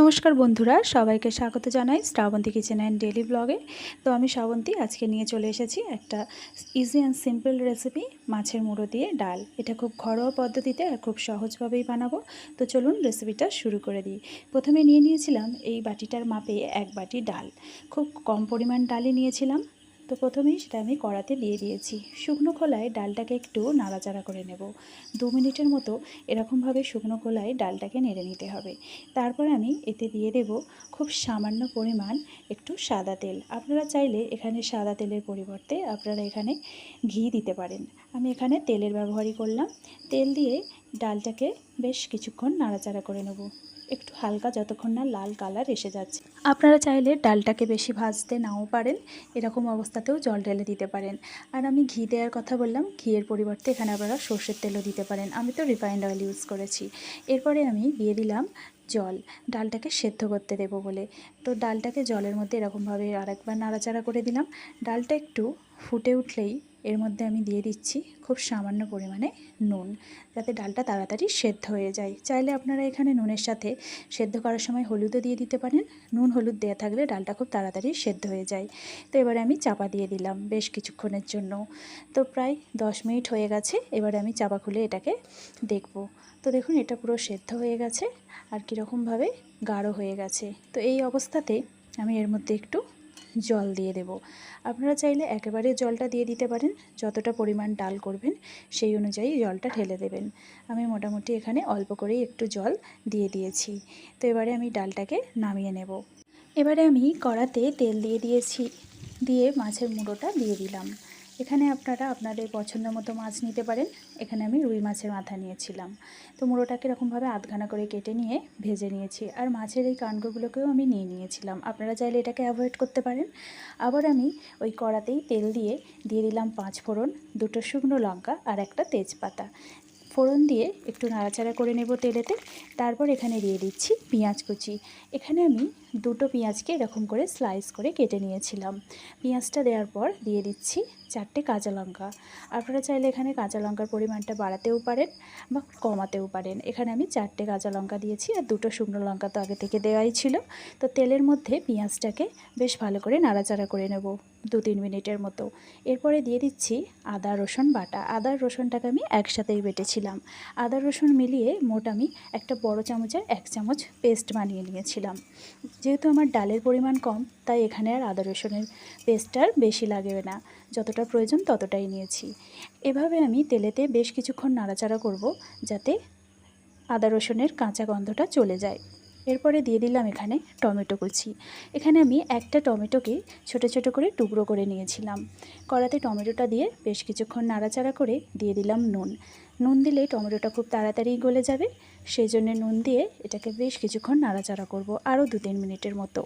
নমস্কার বন্ধুরা, সবাইকে স্বাগত জানাই শ্রাবন্তী কিচেন অ্যান্ড ডেলি ব্লগে তো আমি শ্রাবন্তী, আজকে নিয়ে চলে এসেছি একটা ইজি অ্যান্ড সিম্পল রেসিপি মাছের মুড়ো দিয়ে ডাল। এটা খুব ঘরোয়া পদ্ধতিতে আর খুব সহজভাবেই বানাবো। তো চলুন রেসিপিটা শুরু করে দিই। প্রথমে নিয়ে নিয়েছিলাম এই বাটিটার মাপে এক বাটি ডাল। খুব কম পরিমাণ ডালই নিয়েছিলাম। তো প্রথমেই সেটা আমি কড়াতে দিয়ে দিয়েছি। শুকনো খোলায় ডালটাকে একটু নাড়াচাড়া করে নেব। দু মিনিটের মতো এরকমভাবে শুকনো খোলায় ডালটাকে নেড়ে নিতে হবে। তারপর আমি এতে দিয়ে দেব খুব সামান্য পরিমাণ একটু সাদা তেল। আপনারা চাইলে এখানে সাদা তেলের পরিবর্তে আপনারা এখানে ঘি দিতে পারেন। আমি এখানে তেলের ব্যবহারই করলাম। তেল দিয়ে ডালটাকে বেশ কিছুক্ষণ নাড়াচাড়া করে নেব। একটু হালকা যতক্ষণ না লাল কালার এসে যাচ্ছে। আপনারা চাইলে ডালটাকে বেশি ভাজতে নাও পারেন, এরকম অবস্থাতেও জল ঢেলে দিতে পারেন। আর আমি ঘি দেওয়ার কথা বললাম, ঘিয়ের পরিবর্তে এখানে আপনারা সর্ষের তেলও দিতে পারেন। আমি তো রিফাইন্ড অয়েল ইউজ করেছি। এরপরে আমি দিয়ে দিলাম জল। ডালটাকে সেদ্ধ করতে দেবো বলে। তো ডালটাকে জলের মধ্যে এরকমভাবে আরেকবার নাড়াচাড়া করে দিলাম। ডালটা একটু ফুটে উঠলেই এর মধ্যে আমি দিয়ে দিচ্ছি খুব সামান্য পরিমাণে নুন, যাতে ডালটা তাড়াতাড়ি সেদ্ধ হয়ে যায়। চাইলে আপনারা এখানে নুনের সাথে সেদ্ধ করার সময় হলুদও দিয়ে দিতে পারেন। নুন হলুদ দেওয়া থাকলে ডালটা খুব তাড়াতাড়ি সেদ্ধ হয়ে যায়। তো এবারে আমি চাপা দিয়ে দিলাম বেশ কিছুক্ষণের জন্য। তো প্রায় দশ মিনিট হয়ে গেছে, এবারে আমি চাপা খুলে এটাকে দেখব। তো দেখুন, এটা পুরো সেদ্ধ হয়ে গেছে আর কীরকমভাবে গাঢ় হয়ে গেছে। তো এই অবস্থাতে আমি এর মধ্যে একটু জল দিয়ে দেব। আপনারা চাইলে একেবারে জলটা দিয়ে দিতে পারেন, যতটা পরিমাণ ডাল করবেন সেই অনুযায়ী জলটা ঢেলে দেবেন। আমি মোটামুটি এখানে অল্প করেই একটু জল দিয়ে দিয়েছি। তো এবারে আমি ডালটাকে নামিয়ে নেব। এবারে আমি কড়াতে তেল দিয়ে দিয়েছি, দিয়ে মাছের মুড়োটা দিয়ে দিলাম। এখানে আপনারা আপনাদের পছন্দ মতো মাছ নিতে পারেন। এখানে আমি রুই মাছের মাথা নিয়েছিলাম। তো মুড়োটাকে এরকমভাবে আধখানা করে কেটে নিয়ে ভেজে নিয়েছি। আর মাছের এই কানগুলোকেও আমি নিয়ে নিয়েছিলাম। আপনারা চাইলে এটাকে অ্যাভয়েড করতে পারেন। আবার আমি ওই কড়াতেই তেল দিয়ে দিয়ে দিলাম পাঁচ ফোড়ন, দুটো শুকনো লঙ্কা আর একটা তেজপাতা। ফোড়ন দিয়ে একটু নাড়াচাড়া করে নেব তেলেতে। তারপর এখানে দিয়ে দিচ্ছি পেঁয়াজ কুচি। এখানে আমি দুটো পেঁয়াজকে এরকম করে স্লাইস করে কেটে নিয়েছিলাম। পেঁয়াজটা দেওয়ার পর দিয়ে দিচ্ছি চারটে কাঁচা লঙ্কা। আপনারা চাইলে এখানে কাঁচা লঙ্কার পরিমাণটা বাড়াতেও পারেন বা কমাতেও পারেন। এখানে আমি চারটে কাঁচা লঙ্কা দিয়েছি আর দুটো শুকনো লঙ্কা তো আগে থেকে দেওয়াই ছিল। তো তেলের মধ্যে পেঁয়াজটাকে বেশ ভালো করে নাড়াচাড়া করে নেব দু তিন মিনিটের মতো। এরপরে দিয়ে দিচ্ছি আদা, রসুন বাটা। আদা রসুনটাকে আমি একসাথেই বেটেছিলাম। আদা, রসুন মিলিয়ে মোট আমি একটা বড় চামচের এক চামচ পেস্ট বানিয়ে নিয়েছিলাম। যেহেতু আমার ডালের পরিমাণ কম, তাই এখানে আর আদা রসুনের পেস্টটার বেশি লাগবে না। যতটা প্রয়োজন ততটাই নিয়েছি। এভাবে আমি তেলেতে বেশ কিছুক্ষণ নাড়াচাড়া করব যাতে আদা রসুনের কাঁচা গন্ধটা চলে যায়। এরপরে দিয়ে দিলাম এখানে টমেটো কুচি। এখানে আমি একটা টমেটোকে ছোট ছোট করে টুকরো করে নিয়েছিলাম। কড়াতে টমেটোটা দিয়ে বেশ কিছুক্ষণ নাড়াচাড়া করে দিয়ে দিলাম নুন। নুন দিলে টমেটোটা খুব তাড়াতাড়ি গলে যাবে। সেই জন্য নুন দিয়ে এটাকে বেশ কিছুক্ষণ নাড়াচাড়া করব আরও দু তিন মিনিটের মতো।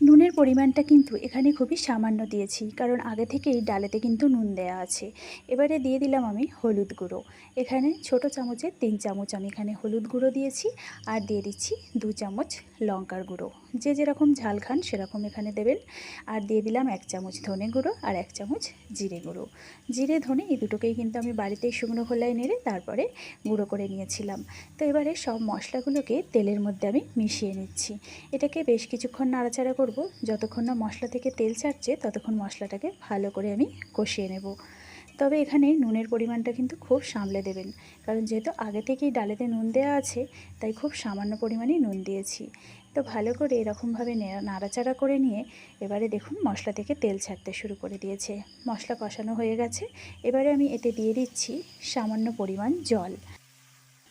নুনের পরিমাণটা কিন্তু এখানে খুবই সামান্য দিয়েছি, কারণ আগে থেকেই ডালেতে কিন্তু নুন দেয়া আছে। এবারে দিয়ে দিলাম আমি হলুদ গুঁড়ো। এখানে ছোট চামচের তিন চামচ আমি এখানে হলুদ গুঁড়ো দিয়েছি, আর দিয়ে দিচ্ছি দু চামচ লঙ্কার গুঁড়ো। যে যেরকম ঝাল খান সেরকম এখানে দেবেন। আর দিয়ে দিলাম এক চামচ ধনে গুঁড়ো আর এক চামচ জিরে গুঁড়ো। জিরে, ধনে এই দুটোকেই কিন্তু আমি বাড়িতেই শুকনো খোলায় নেড়ে তারপরে গুঁড়ো করে নিয়েছিলাম। তো এবারে সব মশলাগুলোকে তেলের মধ্যে আমি মিশিয়ে নিচ্ছি। এটাকে বেশ কিছুক্ষণ নাড়াচাড়া করব। যতক্ষণ না মশলা থেকে তেল ছাড়ছে, ততক্ষণ মশলাটাকে ভালো করে আমি কষিয়ে নেব। তবে এখানে নুনের পরিমাণটা কিন্তু খুব সামলে দেবেন। কারণ যেহেতু আগে থেকেই ডালেতে নুন দেওয়া আছে, তাই খুব সামান্য পরিমাণেই নুন দিয়েছি। তো ভালো করে এরকমভাবে নাড়াচাড়া করে নিয়ে এবারে দেখুন মশলা থেকে তেল ছাড়তে শুরু করে দিয়েছে। মশলা কষানো হয়ে গেছে। এবারে আমি এতে দিয়ে দিচ্ছি সামান্য পরিমাণ জল।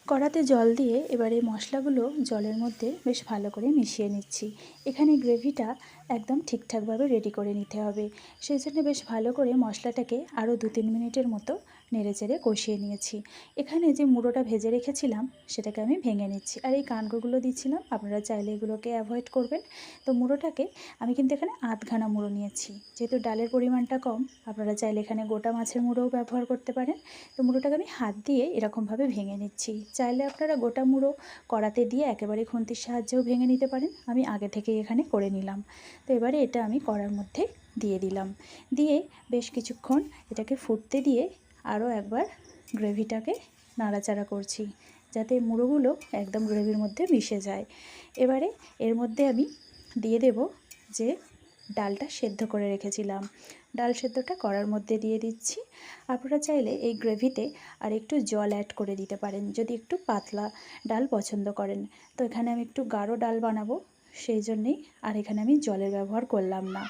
কড়াতে জল দিয়ে এবারে মশলাগুলো জলের মধ্যে বেশ ভালো করে মিশিয়ে নিচ্ছি। এখানে গ্রেভিটা একদম ঠিকঠাকভাবে রেডি করে নিতে হবে। সেই জন্য বেশ ভালো করে মশলাটাকে আরও দু তিন মিনিটের মতো নেড়ে চেড়ে কষিয়ে নিয়েছি। এখানে যে মুড়োটা ভেজে রেখেছিলাম, সেটাকে আমি ভেঙে নিচ্ছি। আর এই কানগুলো দিচ্ছিলাম, আপনারা চাইলে এগুলোকে অ্যাভয়েড করবেন। তো মুড়োটাকে আমি কিন্তু এখানে আধখানা মুড়ো নিয়েছি। যেহেতু ডালের পরিমাণটা কম, আপনারা চাইলে এখানে গোটা মাছের মুড়োও ব্যবহার করতে পারেন। তো মুড়োটাকে আমি হাত দিয়ে এরকমভাবে ভেঙে নিচ্ছি। চাইলে আপনারা গোটা মুড়ো কড়াতে দিয়ে একেবারে খুন্তির সাহায্যেও ভেঙে নিতে পারেন। আমি আগে থেকেই এখানে করে নিলাম। তো এবারে এটা আমি কড়ার মধ্যে দিয়ে দিলাম। দিয়ে বেশ কিছুক্ষণ এটাকে ফুটতে দিয়ে আরও একবার গ্রেভিটাকে নাড়াচাড়া করছি যাতে মুড়োগুলো একদম গ্রেভির মধ্যে মিশে যায়। এবারে এর মধ্যে আমি দিয়ে দেব যে ডালটা সেদ্ধ করে রেখেছিলাম। ডাল সেদ্ধটা করার মধ্যে দিয়ে দিচ্ছি। আপনারা চাইলে এই গ্রেভিতে আর একটু জল অ্যাড করে দিতে পারেন যদি একটু পাতলা ডাল পছন্দ করেন। তো এখানে আমি একটু গাঢ় ডাল বানাবো, সেই জন্যেই আর এখানে আমি জলের ব্যবহার করলাম না।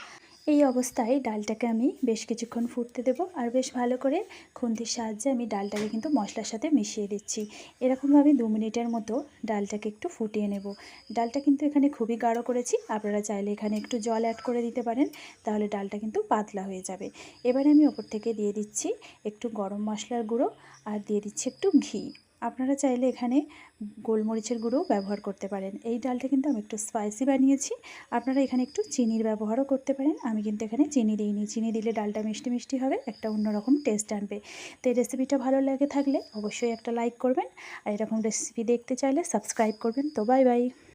এই অবস্থায় ডালটাকে আমি বেশ কিছুক্ষণ ফুটতে দেবো আর বেশ ভালো করে খুন্তির সাহায্যে আমি ডালটাকে কিন্তু মশলার সাথে মিশিয়ে দিচ্ছি। এরকমভাবে দু মিনিটের মতো ডালটাকে একটু ফুটিয়ে নেব। ডালটা কিন্তু এখানে খুবই গাঢ় করেছি, আপনারা চাইলে এখানে একটু জল অ্যাড করে দিতে পারেন, তাহলে ডালটা কিন্তু পাতলা হয়ে যাবে। এবারে আমি ওপর থেকে দিয়ে দিচ্ছি একটু গরম মশলার গুঁড়ো আর দিয়ে দিচ্ছি একটু ঘি। আপনারা চাইলে এখানে গোলমরিচের গুঁড়ো ব্যবহার করতে পারেন। এই ডালটা কিন্তু আমি একটু স্পাইসি বানিয়েছি। আপনারা এখানে একটু চিনির ব্যবহারও করতে পারেন। আমি কিন্তু এখানে চিনি দিইনি। চিনি দিলে ডালটা মিষ্টি মিষ্টি হবে, একটা অন্যরকম টেস্ট আনবে। তো এই রেসিপিটা ভালো লাগে থাকলে অবশ্যই একটা লাইক করবেন। আর এরকম রেসিপি দেখতে চাইলে সাবস্ক্রাইব করবেন। তো বাই বাই